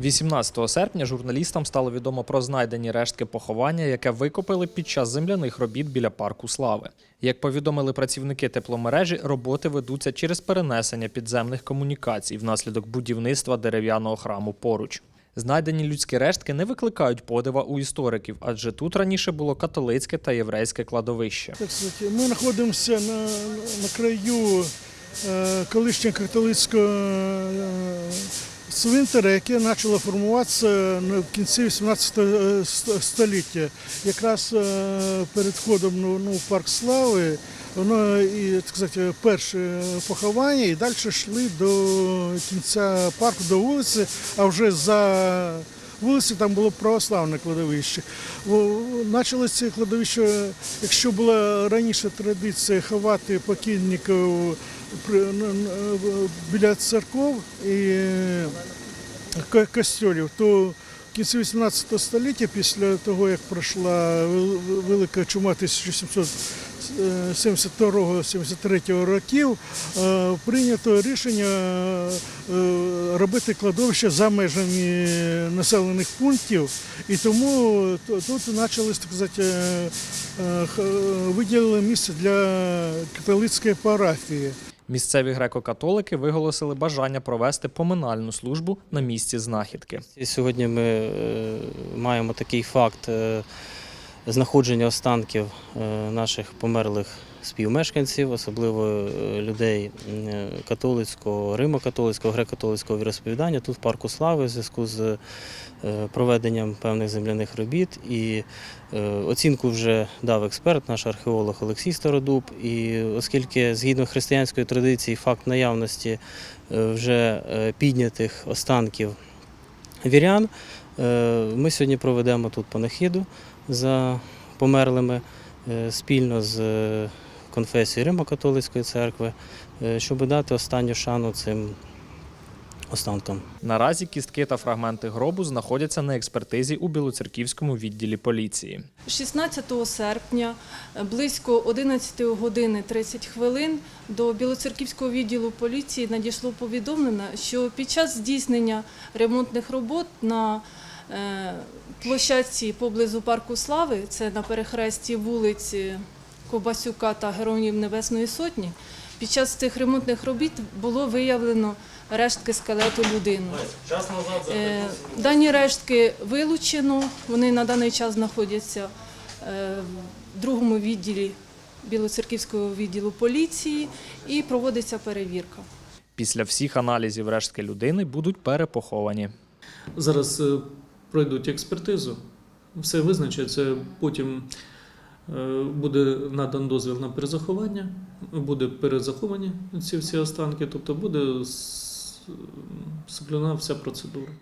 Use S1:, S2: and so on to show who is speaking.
S1: 18 серпня журналістам стало відомо про знайдені рештки поховання, яке викопали під час земляних робіт біля парку Слави. Як повідомили працівники тепломережі, роботи ведуться через перенесення підземних комунікацій внаслідок будівництва дерев'яного храму поруч. Знайдені людські рештки не викликають подива у істориків, адже тут раніше було католицьке та єврейське кладовище.
S2: Ми знаходимося на, на краю е, колишнього католицького е, цвинтаря, яке почало формуватися в кінці 18 е, століття. Якраз е, перед входом ну, ну, в парк слави воно і так сказати, перше поховання, і далі йшли до кінця парку, до вулиці, а вже за вулиці там було православне кладовище. Почалося це кладовище, якщо була раніше традиція ховати покійників біля церков і ко- костьолів, то в кінці 18 століття, після того, як пройшла велика чума 1772-73 років, е, прийнято рішення е, робити кладовище за межами населених пунктів, і тому тут почали так сказати, е, е, виділили місце для католицької парафії.
S1: Місцеві греко-католики виголосили бажання провести поминальну службу на місці знахідки.
S3: Сьогодні ми е, маємо такий факт е, знаходження останків е, наших померлих співмешканців, особливо е, людей е, католицького, римо-католицького, греко-католицького віросповідання тут в парку Слави в зв'язку з е, проведенням певних земляних робіт. І оцінку вже дав експерт, наш археолог Олексій Стародуб. І оскільки згідно християнської традиції факт наявності вже піднятих останків вірян. Ми сьогодні проведемо тут панахиду за померлими спільно з конфесією Римо-католицької церкви, е, щоб дати останню шану цим останкам.
S1: Наразі кістки та фрагменти гробу знаходяться на експертизі у Білоцерківському відділі поліції.
S4: 16 серпня е, близько 11 години 30 хвилин до Білоцерківського відділу поліції надійшло повідомлення, що під час здійснення ремонтних робот на е, площадці поблизу парку Слави, це на перехресті вулиць Кобасюка та Героїв Небесної Сотні, під час цих ремонтних робіт було виявлено рештки скелету людини. Е, Дані рештки вилучено, вони на даний час знаходяться е, в другому відділі Білоцерківського відділу поліції і проводиться перевірка.
S1: Після всіх аналізів рештки людини будуть перепоховані.
S5: Зараз е, пройдуть експертизу, все визначиться, потім буде надан дозвіл на перезаховання, буде перезаховані ці всі останки, тобто буде с- соблюдена вся процедура.